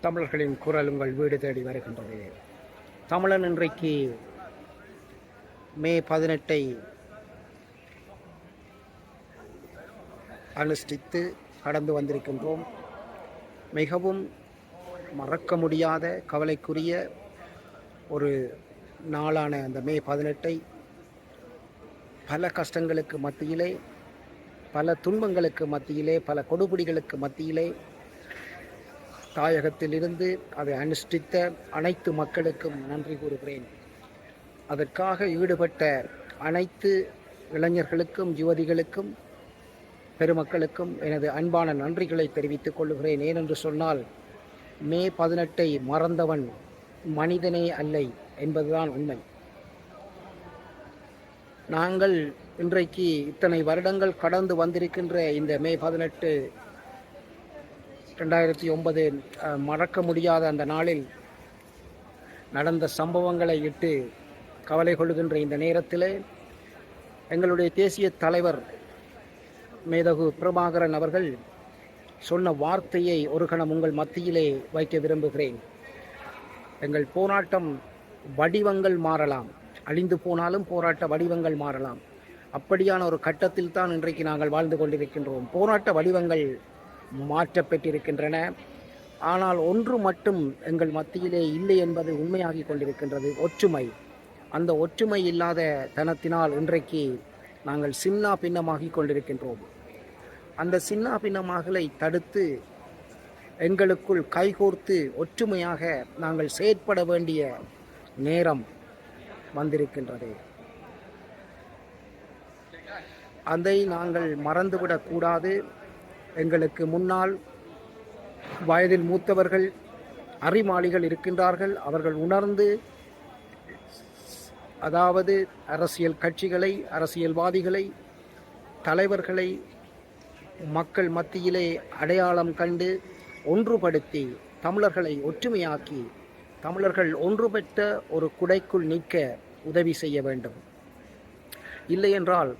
தமிழர்களின் குரல் உங்கள் வீடு தேடி வருகின்றது. தமிழன் இன்றைக்கு மே பதினெட்டை அனுஷ்டித்து கடந்து வந்திருக்கின்றோம். மிகவும் மறக்க முடியாத கவலைக்குரிய ஒரு நாளான அந்த மே பதினெட்டை பல கஷ்டங்களுக்கு மத்தியிலே பல துன்பங்களுக்கு மத்தியிலே பல கொடுபிடிகளுக்கு மத்தியிலே தாயகத்திலிருந்து அதை அனுஷ்டித்த அனைத்து மக்களுக்கும் நன்றி கூறுகிறேன். அதற்காக ஈடுபட்ட அனைத்து இளைஞர்களுக்கும் யுவதிகளுக்கும் பெருமக்களுக்கும் எனது அன்பான நன்றிகளை தெரிவித்துக் கொள்கிறேன். ஏனென்று சொன்னால் மே பதினெட்டை மறந்தவன் மனிதனே அல்லை என்பதுதான் உண்மை. நாங்கள் இன்றைக்கு இத்தனை வருடங்கள் கடந்து வந்திருக்கின்ற இந்த மே பதினெட்டு ரெண்டாயிரத்தி ஒன்பது மறக்க முடியாத அந்த நாளில் நடந்த சம்பவங்களை இட்டு கவலை கொள்கின்ற இந்த நேரத்தில் எங்களுடைய தேசிய தலைவர் மேதகு பிரபாகரன் அவர்கள் சொன்ன வார்த்தையை ஒரு கணம் உங்கள் மத்தியிலே வைக்க விரும்புகிறேன். எங்கள் போராட்டம் வடிவங்கள் மாறலாம். அழிந்து போனாலும் போராட்ட வடிவங்கள் மாறலாம். அப்படியான ஒரு கட்டத்தில் தான் இன்றைக்கு நாங்கள் வாழ்ந்து கொண்டிருக்கின்றோம். போராட்ட வடிவங்கள் மாற்றப்பட்டிருக்கின்றன ஆனால் ஒன்று மட்டும் எங்கள் மத்தியிலே இல்லை என்பது உண்மையாகி கொண்டிருக்கின்றது. ஒற்றுமை. அந்த ஒற்றுமை இல்லாத தனத்தினால் இன்றைக்கு நாங்கள் சின்னா பின்னமாகி கொண்டிருக்கின்றோம். அந்த சின்னா பின்னமாகலை தடுத்து எங்களுக்குள் கைகோர்த்து ஒற்றுமையாக நாங்கள் செயற்பட வேண்டிய நேரம் வந்திருக்கின்றது. அதை நாங்கள் மறந்துவிடக்கூடாது எங்களுக்கு முன்னால் வயதில் மூத்தவர்கள் அறிமாளிகள் இருக்கின்றார்கள். அவர்கள் உணர்ந்து அதாவது அரசியல் கட்சிகளை அரசியல்வாதிகளை தலைவர்களை மக்கள் மத்தியிலே அடையாளம் கண்டு ஒன்றுபடுத்தி தமிழர்களை ஒற்றுமையாக்கி தமிழர்கள் ஒன்று பெற்ற ஒரு குடைக்குள் நிற்க உதவி செய்ய வேண்டும். இல்லையென்றால்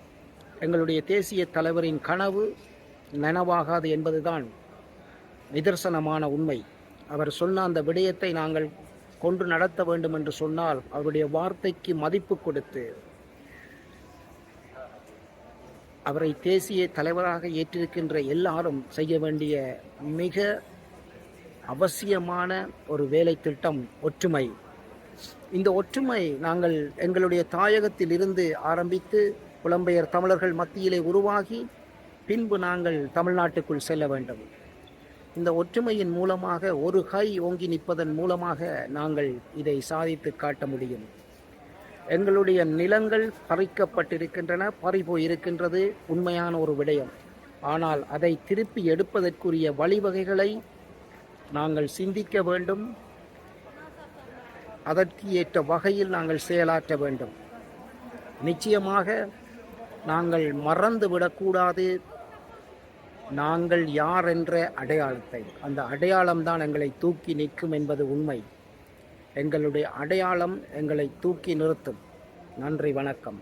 எங்களுடைய தேசிய தலைவரின் கனவு நனவாகாது என்பதுதான் நிதர்சனமான உண்மை. அவர் சொன்ன அந்த விடயத்தை நாங்கள் கொண்டு நடத்த வேண்டும் என்று சொன்னால் அவருடைய வார்த்தைக்கு மதிப்பு கொடுத்து அவரை தேசிய தலைவராக ஏற்றிருக்கின்ற எல்லாரும் செய்ய வேண்டிய மிக அவசியமான ஒரு வேலை திட்டம் ஒற்றுமை. இந்த ஒற்றுமை நாங்கள் எங்களுடைய தாயகத்தில் இருந்து ஆரம்பித்து புலம்பெயர் தமிழர்கள் மத்தியிலே உருவாகி பின்பு நாங்கள் தமிழ்நாட்டுக்குள் செல்ல வேண்டும். இந்த ஒற்றுமையின் மூலமாக ஒரு கை ஓங்கி நிற்பதன் மூலமாக நாங்கள் இதை சாதித்து காட்ட முடியும். எங்களுடைய நிலங்கள் பறிக்கப்பட்டிருக்கின்றன பறிபோய் இருக்கின்றது உண்மையான ஒரு விடயம். ஆனால் அதை திருப்பி எடுப்பதற்குரிய வழிவகைகளை நாங்கள் சிந்திக்க வேண்டும். அதற்கு ஏற்ற வகையில் நாங்கள் செயலாற்ற வேண்டும். நிச்சயமாக நாங்கள் மறந்து விடக்கூடாது நாங்கள் யார் என்ற அடையாளத்தை அந்த அடையாளம்தான் எங்களை தூக்கி நிற்கும் என்பது உண்மை. எங்களுடைய அடையாளம் எங்களை தூக்கி நிறுத்தும். நன்றி வணக்கம்.